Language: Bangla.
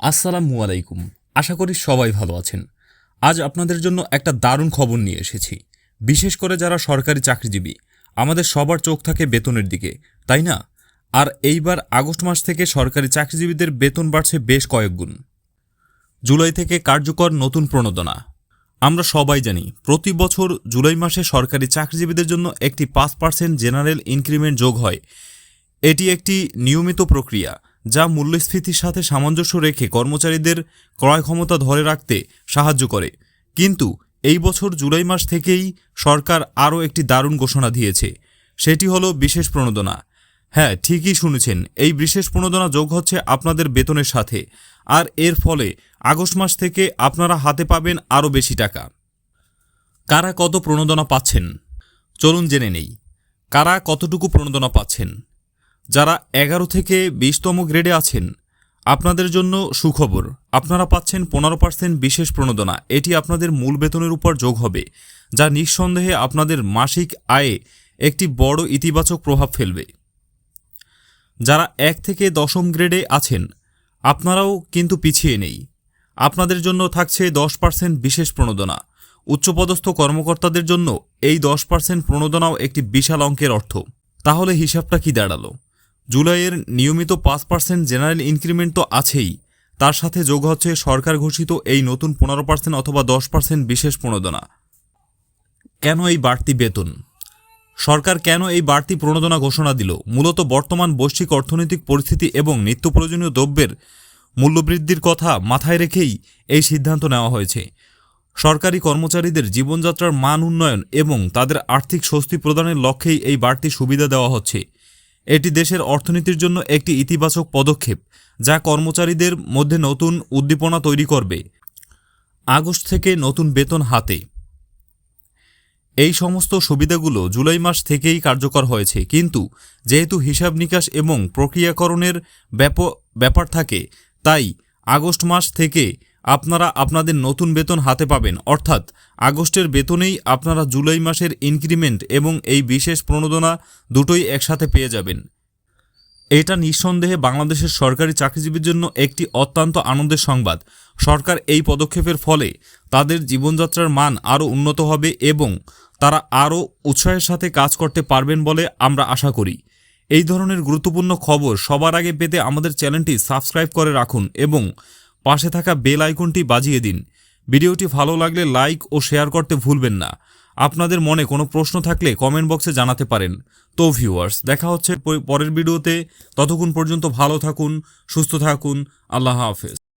আসসালামু আলাইকুম। আশা করি সবাই ভালো আছেন। আজ আপনাদের জন্য একটা দারুণ খবর নিয়ে এসেছি। বিশেষ করে যারা সরকারি চাকরিজীবী, আমাদের সবার চোখ থাকে বেতনের দিকে, তাই না? আর এইবার আগস্ট মাস থেকে সরকারি চাকরিজীবীদের বেতন বাড়ছে বেশ কয়েক গুণ। জুলাই থেকে কার্যকর নতুন প্রণোদনা। আমরা সবাই জানি, প্রতি বছর জুলাই মাসে সরকারি চাকরিজীবীদের জন্য একটি পাঁচ পার্সেন্ট জেনারেল ইনক্রিমেন্ট যোগ হয়। এটি একটি নিয়মিত প্রক্রিয়া। যা মূল্যস্ফীতির সাথে সামঞ্জস্য রেখে কর্মচারীদের ক্রয় ক্ষমতা ধরে রাখতে সাহায্য করে। কিন্তু এই বছর জুলাই মাস থেকেই সরকার আরও একটি দারুণ ঘোষণা দিয়েছে। সেটি হলো বিশেষ প্রণোদনা। হ্যাঁ ঠিকই শুনেছেন, এই বিশেষ প্রণোদনা যোগ হচ্ছে আপনাদের বেতনের সাথে। আর এর ফলে আগস্ট মাস থেকে আপনারা হাতে পাবেন আরও বেশি টাকা। কারা কত প্রণোদনা পাচ্ছেন? চলুন জেনে নেই। কারা কতটুকু প্রণোদনা পাচ্ছেন? যারা এগারো থেকে বিশতম গ্রেডে আছেন, আপনাদের জন্য সুখবর। আপনারা পাচ্ছেন পনেরো পার্সেন্ট বিশেষ প্রণোদনা। এটি আপনাদের মূল বেতনের উপর যোগ হবে, যা নিঃসন্দেহে আপনাদের মাসিক আয়ে একটি বড় ইতিবাচক প্রভাব ফেলবে। যারা এক থেকে দশম গ্রেডে আছেন, আপনারাও কিন্তু পিছিয়ে নেই। আপনাদের জন্য থাকছে দশ পার্সেন্ট বিশেষ প্রণোদনা। উচ্চপদস্থ কর্মকর্তাদের জন্য এই দশ পার্সেন্ট প্রণোদনাও একটি বিশাল অঙ্কের অর্থ। তাহলে হিসাবটা কি দাঁড়াল? জুলাইয়ের নিয়মিত পাঁচ পার্সেন্ট জেনারেল ইনক্রিমেন্ট তো আছেই। তার সাথে যোগ হচ্ছে সরকার ঘোষিত এই নতুন পনেরো পার্সেন্ট অথবা দশ পার্সেন্ট বিশেষ প্রণোদনা। কেন এই বাড়তি বেতন? সরকার কেন এই বাড়তি প্রণোদনা ঘোষণা দিল? মূলত বর্তমান বৈশ্বিক অর্থনৈতিক পরিস্থিতি এবং নিত্য প্রয়োজনীয় দ্রব্যের মূল্যবৃদ্ধির কথা মাথায় রেখেই এই সিদ্ধান্ত নেওয়া হয়েছে। সরকারি কর্মচারীদের জীবনযাত্রার মান উন্নয়ন এবং তাদের আর্থিক স্বস্তি প্রদানের লক্ষ্যেই এই বাড়তি সুবিধা দেওয়া হচ্ছে। এটি দেশের অর্থনীতির জন্য একটি ইতিবাচক পদক্ষেপ, যা কর্মচারীদের মধ্যে নতুন উদ্দীপনা তৈরি করবে। আগস্ট থেকে নতুন বেতন হাতে। এই সমস্ত সুবিধাগুলো জুলাই মাস থেকেই কার্যকর হয়েছে, কিন্তু যেহেতু হিসাব নিকাশ এবং প্রক্রিয়াকরণের ব্যাপ- ব্যাপার থাকে, তাই আগস্ট মাস থেকে আপনারা আপনাদের নতুন বেতন হাতে পাবেন। অর্থাৎ, আগস্টের বেতনেই আপনারা জুলাই মাসের ইনক্রিমেন্ট এবং এই বিশেষ প্রণোদনা দুটোই একসাথে পেয়ে যাবেন। এটা নিঃসন্দেহে বাংলাদেশের সরকারি চাকরিজীবীর জন্য একটি অত্যন্ত আনন্দের সংবাদ। সরকার এই পদক্ষেপের ফলে তাদের জীবনযাত্রার মান আরও উন্নত হবে এবং তারা আরও উৎসাহের সাথে কাজ করতে পারবেন বলে আমরা আশা করি। এই ধরনের গুরুত্বপূর্ণ খবর সবার আগে পেতে আমাদের চ্যানেলটি সাবস্ক্রাইব করে রাখুন এবং পাশে থাকা বেল আইকনটি বাজিয়ে দিন। ভিডিওটি ভালো লাগলে লাইক ও শেয়ার করতে ভুলবেন না। আপনাদের মনে কোনো প্রশ্ন থাকলে কমেন্ট বক্সে জানাতে পারেন। তো ভিউয়ার্স, দেখা হচ্ছে পরের ভিডিওতে। ততক্ষণ পর্যন্ত ভালো থাকুন, সুস্থ থাকুন। আল্লাহ হাফেজ।